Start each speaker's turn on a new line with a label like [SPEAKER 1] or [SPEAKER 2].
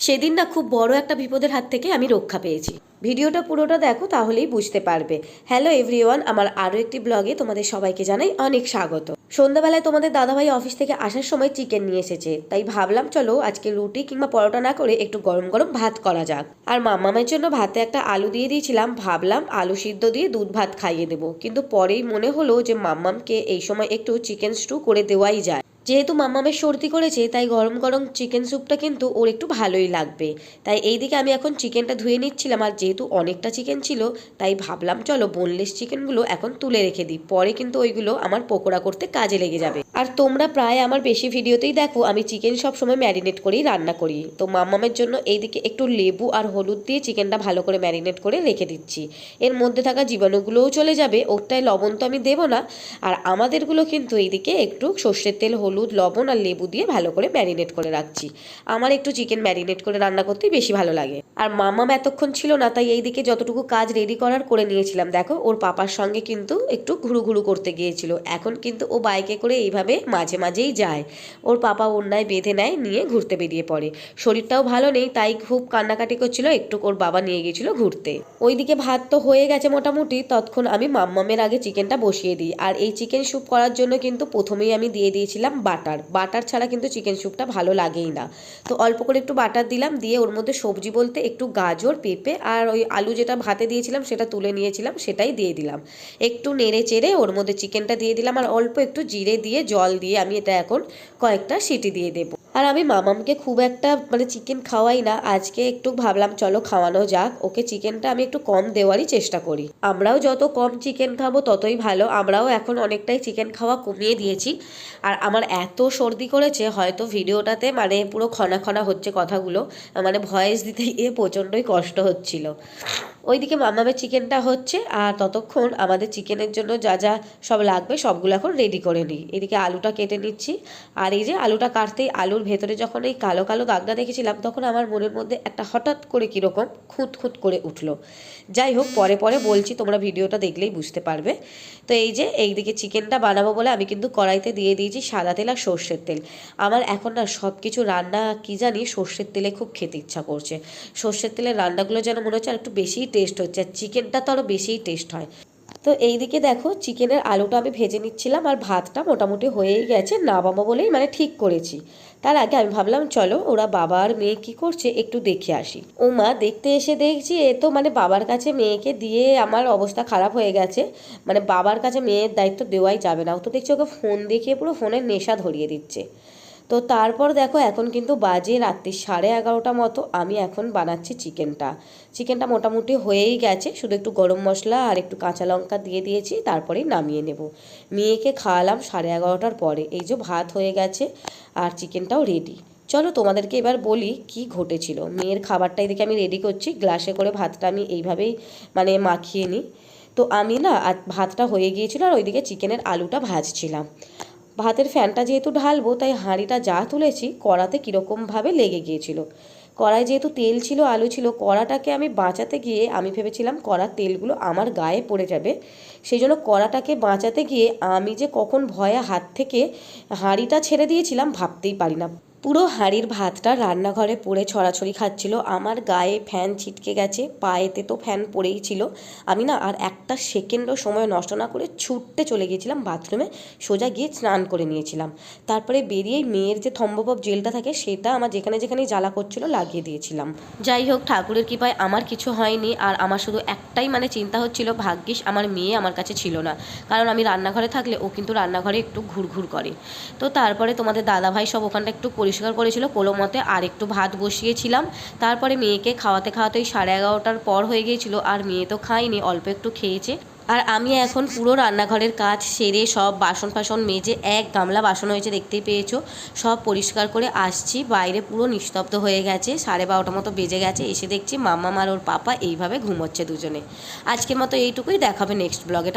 [SPEAKER 1] সেদিন না খুব বড় একটা বিপদের হাত থেকে আমি রক্ষা পেয়েছি। ভিডিওটা পুরোটা দেখো তাহলেই বুঝতে পারবে। হ্যালো এভরিওয়ান, আমার আরও একটি ব্লগে তোমাদের সবাইকে জানাই অনেক স্বাগত। সন্ধ্যাবেলায় তোমাদের দাদাভাই অফিস থেকে আসার সময় চিকেন নিয়ে এসেছে। তাই ভাবলাম, চলো আজকে রুটি কিংবা পরোটা না করে একটু গরম গরম ভাত করা যাক। আর মাম্মামের জন্য ভাতে একটা আলু দিয়ে দিয়েছিলাম। ভাবলাম আলু সিদ্ধ দিয়ে দুধ ভাত খাইয়ে দেবো। কিন্তু পরেই মনে হলো যে মাম্মামকে এই সময় একটু চিকেন স্টু করে দেওয়াই যায়। যেহেতু মাম্মামের সর্দি করেছে, তাই গরম গরম চিকেন স্যুপটা কিন্তু ওর একটু ভালোই লাগবে। তাই এইদিকে আমি এখন চিকেনটা ধুয়ে নিচ্ছিলাম, আর যেহেতু অনেকটা চিকেন ছিল, তাই ভাবলাম চলো বোনলেস চিকেনগুলো এখন তুলে রেখে দিই, পরে কিন্তু ওইগুলো আমার পকোড়া করতে কাজে লেগে যাবে। আর তোমরা প্রায় আমার বেশি ভিডিওতেই দেখো, আমি চিকেন সব সময় ম্যারিনেট করেই রান্না করি। তো মাম্মামের জন্য এইদিকে একটু লেবু আর হলুদ দিয়ে চিকেনটা ভালো করে ম্যারিনেট করে রেখে দিচ্ছি। এর মধ্যে থাকা জীবাণুগুলোও চলে যাবে, ওরটায় লবণ তো আমি দেবো না। আর আমাদেরগুলো কিন্তু এইদিকে একটু সর্ষের তেল, হলুদ লবণ আর লেবু দিয়ে ভালো করে ম্যারিনেট করে রাখছি। আমার একটু চিকেন ম্যারিনেট করে রান্না করতেই বেশি ভালো লাগে। আর মাম্মাম এতক্ষণ ছিল না, তাই এইদিকে যতটুকু কাজ রেডি করার করে নিয়েছিলাম। দেখো, ওর পাপার সঙ্গে কিন্তু একটু ঘুরু ঘুরু করতে গিয়েছিল। এখন কিন্তু ও বাইকে করে এইভাবে মাঝে মাঝেই যায়। ওর পাপা অন্যায় বেঁধে নেয়, নিয়ে ঘুরতে বেরিয়ে পড়ে। শরীরটাও ভালো নেই, তাই খুব কান্নাকাটি করছিল, একটু ওর বাবা নিয়ে গিয়েছিল ঘুরতে। ওইদিকে ভাত তো হয়ে গেছে মোটামুটি তৎক্ষণ আমি মাম্মামের আগে চিকেনটা বসিয়ে দিই। আর এই চিকেন স্যুপ করার জন্য কিন্তু প্রথমেই আমি দিয়ে দিয়েছিলাম বাটার। বাটার ছাড়া কিন্তু চিকেন স্যুপটা ভালো লাগেই না। তো অল্প করে একটু বাটার দিলাম, দিয়ে ওর মধ্যে সবজি বলতে একটু গাজর, পেঁপে আর ওই আলু যেটা ভাতে দিয়েছিলাম সেটা তুলে নিয়েছিলাম, সেটাই দিয়ে দিলাম। একটু নেড়ে চেড়ে ওর মধ্যে চিকেনটা দিয়ে দিলাম আর অল্প একটু জিরে দিয়ে জল দিয়ে আমি এটা এখন কয়েকটা সিটি দিয়ে দেবো। আর আমি মামামকে খুব একটা মানে চিকেন খাওয়াই না। আজকে একটু ভাবলাম, চলো খাওয়ানো যাক। ওকে চিকেনটা আমি একটু কম দেওয়ারই চেষ্টা করি। আমরাও যত কম চিকেন খাব, ততই ভালো। আমরাও এখন অনেকটাই চিকেন খাওয়া কমিয়ে দিয়েছি। আর আমার এত সর্দি করেছে, হয়তো ভিডিওটাতে মানে পুরো খনা খনা হচ্ছে কথাগুলো। মানে ভয়েস দিতে গিয়ে প্রচণ্ডই কষ্ট হচ্ছিল। ওইদিকে মামামের চিকেনটা হচ্ছে, আর ততক্ষণ আমাদের চিকেনের জন্য যা যা সব লাগবে সবগুলো এখন রেডি করে নিই। এদিকে আলুটা কেটে নিচ্ছি। আর এই যে আলুটা কাটতেই আলুর ভেতরে যখন এই কালো কালো দাগটা দেখেছিলাম, তখন আমার মনের মধ্যে একটা হঠাৎ করে কীরকম খুঁত খুঁত করে উঠল। যাই হোক, পরে পরে বলছি, তোমরা ভিডিওটা দেখলেই বুঝতে পারবে। তো এই যে এইদিকে চিকেনটা বানাবো বলে আমি কিন্তু কড়াইতে দিয়ে দিয়েছি সাদা তেল আর সর্ষের তেল। আমার এখন না সব কিছু রান্না, কি জানি সর্ষের তেলে খুব খেতে ইচ্ছা করছে। সর্ষের তেলের রান্নাগুলো যেন মনে হচ্ছে আর একটু বেশিই টেস্ট হচ্ছে আর চিকেনটা তো আরও বেশিই টেস্ট হয়। তো এইদিকে দেখো চিকেনের আলুটা আমি ভেজে নিচ্ছিলাম আর ভাতটা মোটামুটি হয়েই গেছে, না নামাবো বলেই মানে ঠিক করেছি। তার আগে আমি ভাবলাম, চলো ওরা বাবার মেয়ে কি করছে একটু দেখে আসি। ও মা দেখতে এসে দেখছি এ তো মানে বাবার কাছে মেয়েকে দিয়ে আমার অবস্থা খারাপ হয়ে গেছে। মানে বাবার কাছে মেয়ের দায়িত্ব দেওয়াই যাবে না। ও তো দেখছি ওকে ফোন দেখিয়ে পুরো ফোনের নেশা ধরিয়ে দিচ্ছে। তো তারপর দেখো, এখন কিন্তু বাজে রাত্রি সাড়ে এগারোটা মতো। আমি এখন বানাচ্ছি চিকেনটা। চিকেনটা মোটামুটি হয়েই গেছে। শুধু একটু গরম মশলা আর একটু কাঁচা লঙ্কা দিয়ে দিয়েছি, তারপরেই নামিয়ে নেব। মেয়েকে খাওয়ালাম সাড়ে এগারোটার পরে। এই যে ভাত হয়ে গেছে আর চিকেনটাও রেডি চলো তোমাদেরকে এবার বলি কি ঘটেছিল। মেয়ের খাবারটা এদিকে আমি রেডি করছি। গ্লাসে করে ভাতটা আমি এইভাবেই মানে মাখিয়ে নিই। তো আমি না ভাতটা হয়ে গিয়েছিল আর ওইদিকে চিকেনের আলুটা ভাজছিলাম। ভাতের ফ্যানটা যেহেতু ঢালবো, তাই হাঁড়িটা যা তুলেছি কড়াতে কীরকমভাবে লেগে গিয়েছিল। কড়ায় যেহেতু তেল ছিল, আলু ছিল, কড়াটাকে আমি বাঁচাতে গিয়ে আমি ভেবেছিলাম কড়ার তেলগুলো আমার গায়ে পড়ে যাবে। সেই জন্য কড়াটাকে বাঁচাতে গিয়ে আমি যে কখন ভয়ে হাত থেকে হাঁড়িটা ছেড়ে দিয়েছিলাম ভাবতেই পারি না পুরো হাঁড়ির ভাতটা রান্নাঘরে পড়ে ছড়াছড়ি খাচ্ছিল। আমার গায়ে ফ্যান ছিটকে গেছে, পায়েতে তো ফ্যান পড়েই ছিল। আমি না আর একটা সেকেন্ডও সময় নষ্ট না করে ছুটতে চলে গিয়েছিলাম বাথরুমে, সোজা গিয়ে স্নান করে নিয়েছিলাম। তারপরে বেরিয়েই মেয়ের যে থম্বপপ জেলটা থাকে, সেটা আমার যেখানে যেখানে জ্বালা করছিল লাগিয়ে দিয়েছিলাম। যাই হোক, ঠাকুরের কৃপায় আমার কিছু হয়নি, আর আমার শুধু একটাই মানে চিন্তা হচ্ছিল, ভাগ্যিস আমার মেয়ে আমার কাছে ছিল না। কারণ আমি রান্নাঘরে থাকলে ও কিন্তু রান্নাঘরে একটু ঘুরঘুর করে। তো তারপরে তোমাদের দাদাভাই সব ওখানটা একটু পরিষ্কার করেছিল। কোনো মতে আর একটু ভাত বসিয়েছিলাম। তারপরে মেয়েকে খাওয়াতে খাওয়াতেই সাড়ে এগারোটার পর হয়ে গিয়েছিল। আর মেয়ে তো খায়নি, অল্প একটু খেয়েছে। আর আমি এখন পুরো রান্নাঘরের কাজ সেরে সব বাসন ফাসন মেজে এক গামলা বাসন হয়েছে দেখতেই পেয়েছ। সব পরিষ্কার করে আসছি। বাইরে পুরো নিস্তব্ধ হয়ে গেছে। সাড়ে বারোটা মতো বেজে গেছে। এসে দেখছি মাম্মা মার ওর পাপা এইভাবে ঘুমোচ্ছে দুজনে। আজকের মতো এইটুকুই। দেখাবে নেক্সট ব্লগে